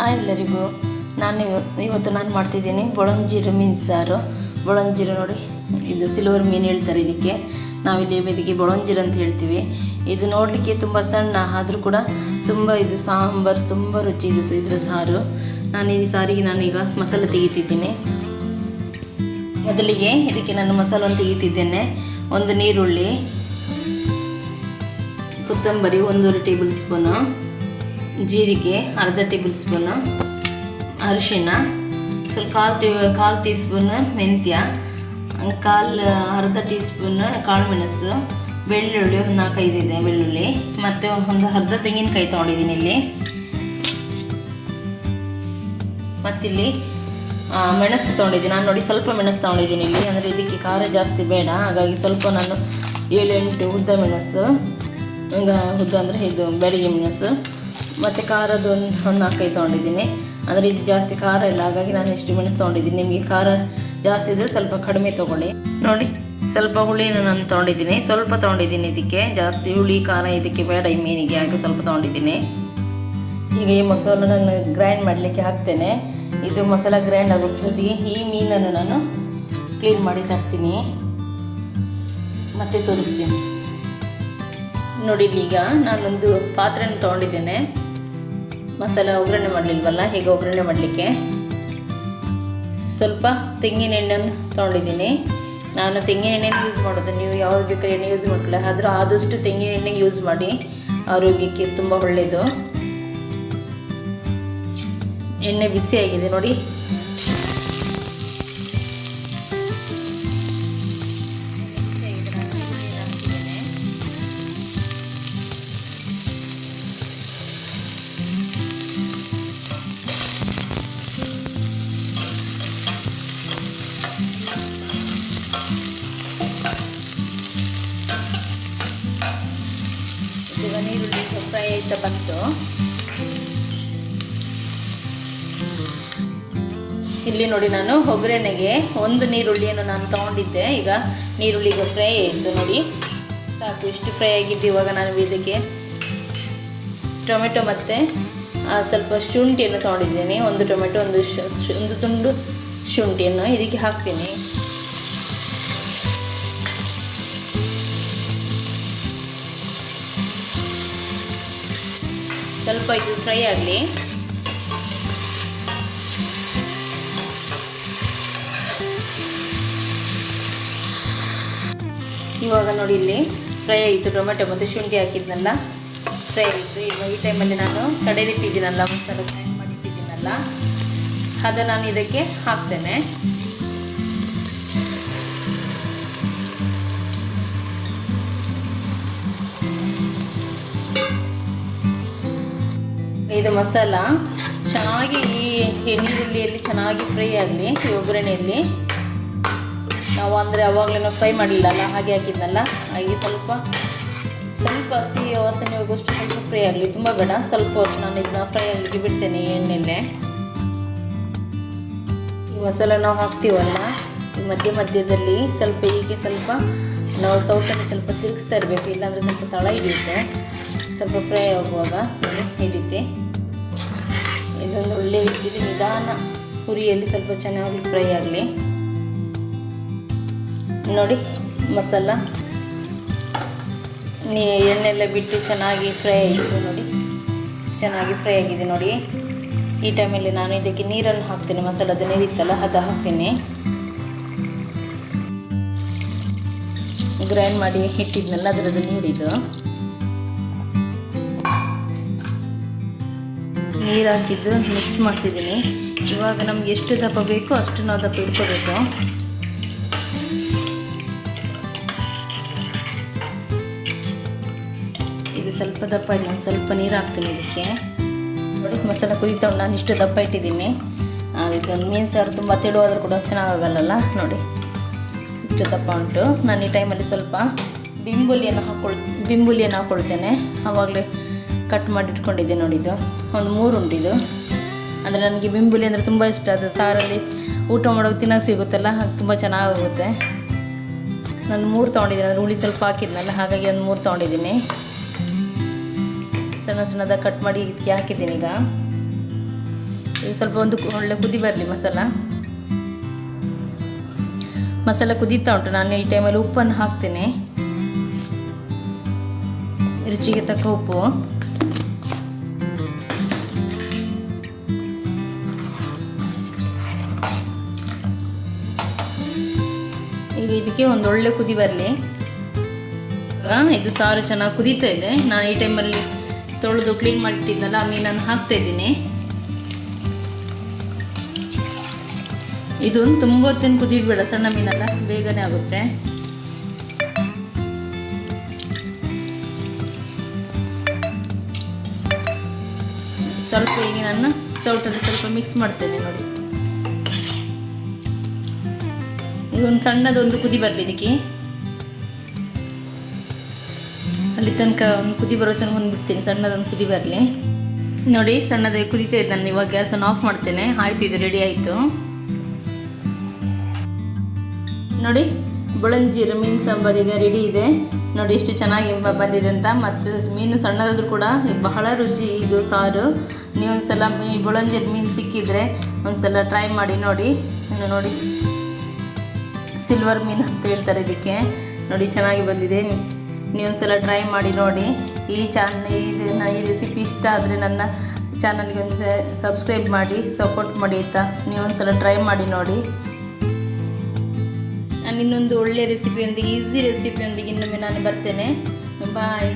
Hi ಎಲ್ಲರಿಗೂ ನಾನು ಇವತ್ತು ನಾನು ಮಾಡ್ತಿದ್ದೀನಿ ಬೊಳಂಜೀರು ಮೀನು ಸಾರು. ಬೊಳಂಜೀರು ನೋಡಿ, ಇದು ಸಿಲ್ವರ್ ಮೀನು ಹೇಳ್ತಾರೆ ಇದಕ್ಕೆ. ನಾವಿಲ್ಲಿ ಇದಕ್ಕೆ ಬೊಳಂಜೀರು ಅಂತ ಹೇಳ್ತೀವಿ. ಇದು ನೋಡಲಿಕ್ಕೆ ತುಂಬ ಸಣ್ಣ, ಆದರೂ ಕೂಡ ತುಂಬ ಇದು ಸಾಂಬಾರು, ತುಂಬ ರುಚಿ ಇದು ಇದರ ಸಾರು. ನಾನು ಈ ಸಾರಿಗೆ ನಾನೀಗ ಮಸಾಲೆ ತೆಗಿತಿದ್ದೀನಿ. ಮೊದಲಿಗೆ ಇದಕ್ಕೆ ನಾನು ಮಸಾಲವನ್ನು ತೆಗಿತಿದ್ದೇನೆ. ಒಂದು ನೀರುಳ್ಳಿ, ಕೊತ್ತಂಬರಿ, ಒಂದೂವರೆ ಟೇಬಲ್ ಸ್ಪೂನು. ಜೀರಿಗೆ, ಅರ್ಧ ಟೇಬಲ್ ಸ್ಪೂನು ಅರಿಶಿಣ, ಸ್ವಲ್ಪ ಕಾಲು ಟೀ ಕಾಲು ಟೀ ಸ್ಪೂನ್ ಮೆಂತ್ಯ, ಕಾಲು, ಅರ್ಧ ಟೀ ಸ್ಪೂನ್ ಕಾಳುಮೆಣಸು ಬೆಳ್ಳುಳ್ಳಿ ಒಂದು ನಾಲ್ಕೈದು ಇದೆ ಬೆಳ್ಳುಳ್ಳಿ, ಮತ್ತು ಒಂದು ಅರ್ಧ ತೆಂಗಿನಕಾಯಿ ತೊಗೊಂಡಿದ್ದೀನಿ ಇಲ್ಲಿ. ಮತ್ತಿಲ್ಲಿ ಮೆಣಸು ತೊಗೊಂಡಿದ್ದೀನಿ. ನಾನು ನೋಡಿ ಸ್ವಲ್ಪ ಮೆಣಸು ತೊಗೊಂಡಿದ್ದೀನಿ ಇಲ್ಲಿ. ಅಂದರೆ ಇದಕ್ಕೆ ಖಾರ ಜಾಸ್ತಿ ಬೇಡ. ಹಾಗಾಗಿ ಸ್ವಲ್ಪ ನಾನು ಏಳು ಎಂಟು ಉದ್ದ ಮೆಣಸು, ಈಗ ಉದ್ದ ಅಂದರೆ ಇದು ಬೆಳಿಗ್ಗೆ ಮೆಣಸು. ಮತ್ತು ಖಾರದ ಒಂದು ಒಂದು ನಾಲ್ಕೈದು ತೊಗೊಂಡಿದ್ದೀನಿ. ಅಂದರೆ ಇದು ಜಾಸ್ತಿ ಖಾರ ಇಲ್ಲ, ಹಾಗಾಗಿ ನಾನು ಎಷ್ಟು ಮೆಣಸು ತೊಗೊಂಡಿದ್ದೀನಿ. ನಿಮಗೆ ಖಾರ ಜಾಸ್ತಿ ಇದ್ದರೆ ಸ್ವಲ್ಪ ಕಡಿಮೆ ತೊಗೊಳ್ಳಿ. ನೋಡಿ, ಸ್ವಲ್ಪ ಹುಳಿನ ನಾನು ತೊಗೊಂಡಿದ್ದೀನಿ. ಸ್ವಲ್ಪ ತೊಗೊಂಡಿದ್ದೀನಿ ಇದಕ್ಕೆ. ಜಾಸ್ತಿ ಹುಳಿ, ಖಾರ ಇದಕ್ಕೆ ಬೇಡ ಈ ಮೀನಿಗೆ, ಹಾಗೆ ಸ್ವಲ್ಪ ತೊಗೊಂಡಿದ್ದೀನಿ. ಈಗ ಈ ಮೊಸರನ್ನ ನಾನು ಗ್ರೈಂಡ್ ಮಾಡಲಿಕ್ಕೆ ಹಾಕ್ತೇನೆ. ಇದು ಮಸಾಲ ಗ್ರೈಂಡ್ ಆಗೋ ಆಗೋಷ್ಟೊತ್ತಿಗೆ ಈ ಮೀನನ್ನು ನಾನು ಕ್ಲೀನ್ ಮಾಡಿ ತರ್ತೀನಿ. ಮತ್ತೆ ತೋರಿಸ್ತೀನಿ. ನೋಡಿ, ಈಗ ನಾನೊಂದು ಪಾತ್ರೆನ ತೊಗೊಂಡಿದ್ದೇನೆ. ಮಸಾಲ ಒಗ್ಗರಣೆ ಮಾಡಲಿಲ್ವಲ್ಲ, ಹೇಗೆ ಒಗ್ಗರಣೆ ಮಾಡಲಿಕ್ಕೆ. ಸ್ವಲ್ಪ ತೆಂಗಿನ ಎಣ್ಣೆಯನ್ನು ತೊಗೊಂಡಿದ್ದೀನಿ. ನಾನು ತೆಂಗಿನ ಎಣ್ಣೆನ ಯೂಸ್ ಮಾಡೋದು. ನೀವು ಯಾವ್ದು ಬೇಕಾದ್ರೆ ಎಣ್ಣೆ ಯೂಸ್ ಮಾಡ್ಕೊಳ್ಳಿ. ಆದರೂ ಆದಷ್ಟು ತೆಂಗಿನ ಎಣ್ಣೆ ಯೂಸ್ ಮಾಡಿ ಆರೋಗ್ಯಕ್ಕೆ ತುಂಬ ಒಳ್ಳೆಯದು ಎಣ್ಣೆ ಬಿಸಿ ಆಗಿದೆ ನೋಡಿ. ಫ್ರೈ ಆಯ್ತಾ ಬಂತು ಇಲ್ಲಿ ನೋಡಿ ನಾನು ಒಗ್ಗರಣೆಗೆ ಒಂದು ನೀರುಳ್ಳಿಯನ್ನು ನಾನು ತೊಗೊಂಡಿದ್ದೆ. ಈಗ ನೀರುಳ್ಳಿ ಈಗ ಫ್ರೈ ಆಯಿತು ನೋಡಿ. ಸಾಕು, ಇಷ್ಟು ಫ್ರೈ ಆಗಿದ್ದು ಇವಾಗ ನಾನು ಇದಕ್ಕೆ ಟೊಮೆಟೊ ಮತ್ತು ಸ್ವಲ್ಪ ಶುಂಠಿಯನ್ನು ತೊಗೊಂಡಿದ್ದೀನಿ. ಒಂದು ಟೊಮೆಟೊ, ಒಂದು ಒಂದು ತುಂಡು ಶುಂಠಿಯನ್ನು ಇದಕ್ಕೆ ಹಾಕ್ತೀನಿ. ಸ್ವಲ್ಪ ಇದು ಫ್ರೈ ಆಗಲಿ. ಇವಾಗ ನೋಡಿ ಇಲ್ಲಿ ಫ್ರೈ ಆಯಿತು ಟೊಮೆಟೊ ಮತ್ತು ಶುಂಠಿ ಹಾಕಿದ್ನಲ್ಲ. ಫ್ರೈ ಆಯಿತು ಇವಾಗ ಈ ಟೈಮಲ್ಲಿ ನಾನು ಕಡೆದಿಟ್ಟಿದ್ದೀನಲ್ಲ ಸಲ ಗ್ರೈಂಡ್ ಮಾಡಿಟ್ಟಿದ್ದೀನಲ್ಲ. ಅದು ನಾನು ಇದಕ್ಕೆ ಹಾಕ್ತೇನೆ. ಇದು ಮಸಾಲ. ಚೆನ್ನಾಗಿ ಈ ಎಣ್ಣೆಯಲ್ಲಿ ನೀರುಳ್ಳಿಯಲ್ಲಿ ಚೆನ್ನಾಗಿ ಫ್ರೈ ಆಗಲಿ, ಈ ಒಗ್ಗರಣೆಯಲ್ಲಿ. ನಾವು ಅಂದರೆ ಅವಾಗಲೇ ಫ್ರೈ ಮಾಡಲಿಲ್ಲಲ್ಲ ಹಾಗೆ ಹಾಕಿದ್ನಲ್ಲ ಹಾಗೆ ಸ್ವಲ್ಪ ಸ್ವಲ್ಪ ಹಸಿ ವಾಸನೆ ಹೋಗೋಷ್ಟು ಸ್ವಲ್ಪ ಫ್ರೈ ಆಗಲಿ. ತುಂಬ ಬೇಡ, ಸ್ವಲ್ಪ ಹೊತ್ತು ನಾನು ಇದನ್ನ ಫ್ರೈ ಆಗಿ ಬಿಡ್ತೇನೆ ಎಣ್ಣೆಲೆ. ಈ ಮಸಾಲ ನಾವು ಹಾಕ್ತೀವಲ್ಲ, ಈ ಮಧ್ಯ ಮಧ್ಯದಲ್ಲಿ ಸ್ವಲ್ಪ ಹೀಗೆ ಸ್ವಲ್ಪ ನಾವು ಸೌಟನ್ನು ಸ್ವಲ್ಪ ತಿರುಗಿಸ್ತಾ ಇರಬೇಕು, ಇಲ್ಲಾಂದರೆ ಸ್ವಲ್ಪ ತಳ ಹಿಡಿಯುತ್ತೆ. ಸ್ವಲ್ಪ ಫ್ರೈ ಆಗುವಾಗ ಹಿಡಿತೆ. ಒಳ್ಳೆ ಇದ್ದಿದ್ದು ನಿಧಾನ ಹುರಿಯಲ್ಲಿ ಸ್ವಲ್ಪ ಚೆನ್ನಾಗಿ ಫ್ರೈ ಆಗಲಿ. ನೋಡಿ, ಮಸಾಲ. ನೀ ಎಣ್ಣೆಲ್ಲ ಬಿಟ್ಟು ಚೆನ್ನಾಗಿ ಫ್ರೈ ಆಯಿತು ನೋಡಿ. ಚೆನ್ನಾಗಿ ಫ್ರೈ ಆಗಿದೆ ನೋಡಿ. ಈ ಟೈಮಲ್ಲಿ ನಾನು ಇದಕ್ಕೆ ನೀರನ್ನು ಹಾಕ್ತೀನಿ ಮಸಾಲದ ನೀರಿತ್ತಲ್ಲ ಅದು ಹಾಕ್ತೀನಿ. ಗ್ರೈಂಡ್ ಮಾಡಿ ಇಟ್ಟಿದ್ನಲ್ಲ ಅದರದ್ದು ನೀರಿದು. ನೀರು ಹಾಕಿದ್ದು ಮಿಕ್ಸ್ ಮಾಡ್ತಿದ್ದೀನಿ. ಇವಾಗ ನಮ್ಗೆ ಎಷ್ಟು ದಪ್ಪ ಬೇಕೋ ಅಷ್ಟು ನಾವು ದಪ್ಪ ಇಟ್ಕೋಬೇಕು. ಇದು ಸ್ವಲ್ಪ ದಪ್ಪ ಇದೆ ನಾನು ಸ್ವಲ್ಪ ನೀರು ಹಾಕ್ತೀನಿ ಇದಕ್ಕೆ. ನೋಡಿ ಮಸಾಲ ಕುದಿತಾ ನಾನು ಇಷ್ಟು ದಪ್ಪ ಇಟ್ಟಿದ್ದೀನಿ. ಇದೊಂದು ಮೀನು ಸಾರು ತುಂಬ ತೆಳುವಾದರೂ ಕೂಡ ಚೆನ್ನಾಗಾಗಲ್ಲ ನೋಡಿ. ಇಷ್ಟು ದಪ್ಪ ಉಂಟು. ನಾನು ಈ ಟೈಮಲ್ಲಿ ಸ್ವಲ್ಪ ಬಿಂಬುಲಿಯನ್ನು ಹಾಕ್ಕೊಳ್ ಬಿಂಬುಲಿಯನ್ನು ಹಾಕ್ಕೊಳ್ತೇನೆ ಆವಾಗಲೇ ಕಟ್ ಮಾಡಿ ಇಟ್ಕೊಂಡಿದ್ದೆ ನೋಡಿದ್ದು ಒಂದು ಮೂರು ಉಂಟಿದು ಅಂದರೆ ನನಗೆ ಬಿಂಬುಲಿ ಅಂದರೆ ತುಂಬ ಇಷ್ಟ. ಅದು ಸಾರಲ್ಲಿ ಊಟ ಮಾಡೋಕೆ ತಿನ್ನೋಕೆ ಸಿಗುತ್ತಲ್ಲ ಅದು ತುಂಬ ಚೆನ್ನಾಗಿರುತ್ತೆ ನಾನು ಮೂರು ತೊಗೊಂಡಿದ್ದೀನಿ ಅಂದರೆ ಹುಳಿ ಸ್ವಲ್ಪ ಹಾಕಿದ್ನಲ್ಲ, ಹಾಗಾಗಿ ಒಂದು ಮೂರು ತೊಗೊಂಡಿದ್ದೀನಿ. ಸಣ್ಣ ಸಣ್ಣದಾಗಿ ಕಟ್ ಮಾಡಿ ಇದಕ್ಕೆ ಹಾಕಿದ್ದೀನಿ ಈಗ. ಈಗ ಸ್ವಲ್ಪ ಒಂದು ಒಳ್ಳೆ ಕುದಿ ಬರಲಿ ಮಸಾಲ. ಮಸಾಲ ಕುದೀತಾ ಉಂಟು. ನಾನು ಈ ಟೈಮಲ್ಲಿ ಉಪ್ಪನ್ನು ಹಾಕ್ತೀನಿ. ರುಚಿಗೆ ತಕ್ಕ ಉಪ್ಪು. ಇದಕ್ಕೆ ಒಂದು ಒಳ್ಳೆ ಕುದಿ ಬರಲಿ. ಇದು ಸಾರು ಚೆನ್ನಾಗಿ ಕುದೀತಾ ಇದೆ. ನಾನು ಈ ಟೈಮಲ್ಲಿ ತೊಳೆದು ಕ್ಲೀನ್ ಮಾಡಿಟ್ಟಿದ್ನಲ್ಲ, ಆ ಮೀನನ್ನು ಹಾಕ್ತಾ ಇದ್ದೀನಿ. ಇದೊಂದು ತುಂಬ ಹೊತ್ತಿನ ಕುದಿದ್ಬೇಡ ಸಣ್ಣ ಮೀನಲ್ಲ, ಬೇಗನೆ ಆಗುತ್ತೆ. ಸ್ವಲ್ಪ ಈಗ ನಾನು ಸೌಟಲ್ಲಿ ಸ್ವಲ್ಪ ಮಿಕ್ಸ್ ಮಾಡ್ತೇನೆ ನೋಡಿ. ಒಂದು ಸಣ್ಣದೊಂದು ಕುದಿ ಬರಲಿ ಇದಕ್ಕೆ ಅಲ್ಲಿ ತನಕ ಒಂದು ಕುದಿ ಬರೋ ತನಕ ಒಂದು ಬಿಡ್ತೀನಿ ಸಣ್ಣದೊಂದು ಕುದಿ ಬರಲಿ. ನೋಡಿ ಸಣ್ಣದಾಗಿ ಕುದಿತಾ ಇದೆ ನಾನು ಇವಾಗ ಗ್ಯಾಸನ್ನು ಆಫ್ ಮಾಡ್ತೇನೆ. ಆಯಿತು, ಇದು ರೆಡಿ ಆಯಿತು. ನೋಡಿ, ಬುಳಂಜೀರು, ಮೀನು ಸಾಂಬಾರು ಈಗ ರೆಡಿ ಇದೆ. ನೋಡಿ, ಎಷ್ಟು ಚೆನ್ನಾಗಿ ಬಂದಿದೆ ಅಂತ. ಮತ್ತು ಮೀನು ಸಣ್ಣದಾದ್ರೂ ಕೂಡ ಬಹಳ ರುಚಿ ಇದು ಸಾರು. ನೀವು ಒಂದ್ಸಲ ಈ ಬುಳಂಜೀರು ಮೀನು ಸಿಕ್ಕಿದ್ರೆ ಒಂದ್ಸಲ ಟ್ರೈ ಮಾಡಿ ನೋಡಿ. ನೋಡಿ. ಸಿಲ್ವರ್ ಮೀನು ಅಂತ ಹೇಳ್ತಾರೆ ಇದಕ್ಕೆ. ನೋಡಿ, ಚೆನ್ನಾಗಿ ಬಂದಿದೆ. ನೀವೊಂದ್ಸಲ ಟ್ರೈ ಮಾಡಿ ನೋಡಿ. ಈ ಚಾನ್ ಇದನ್ನು, ಈ ರೆಸಿಪಿ ಇಷ್ಟ ಆದರೆ ನನ್ನ ಚಾನಲ್ಗೆ ಒಂದು ಸಬ್ಸ್ಕ್ರೈಬ್ ಮಾಡಿ ಸಪೋರ್ಟ್ ಮಾಡಿ ಆಯಿತಾ? ನೀವೊಂದ್ಸಲ ಟ್ರೈ ಮಾಡಿ ನೋಡಿ. ನಾನು ಇನ್ನೊಂದು ಒಳ್ಳೆಯ ರೆಸಿಪಿಯೊಂದಿಗೆ ಈಸಿ ರೆಸಿಪಿಯೊಂದಿಗೆ ಇನ್ನೊಮ್ಮೆ ನಾನು ಬರ್ತೇನೆ. ಬಾಯ್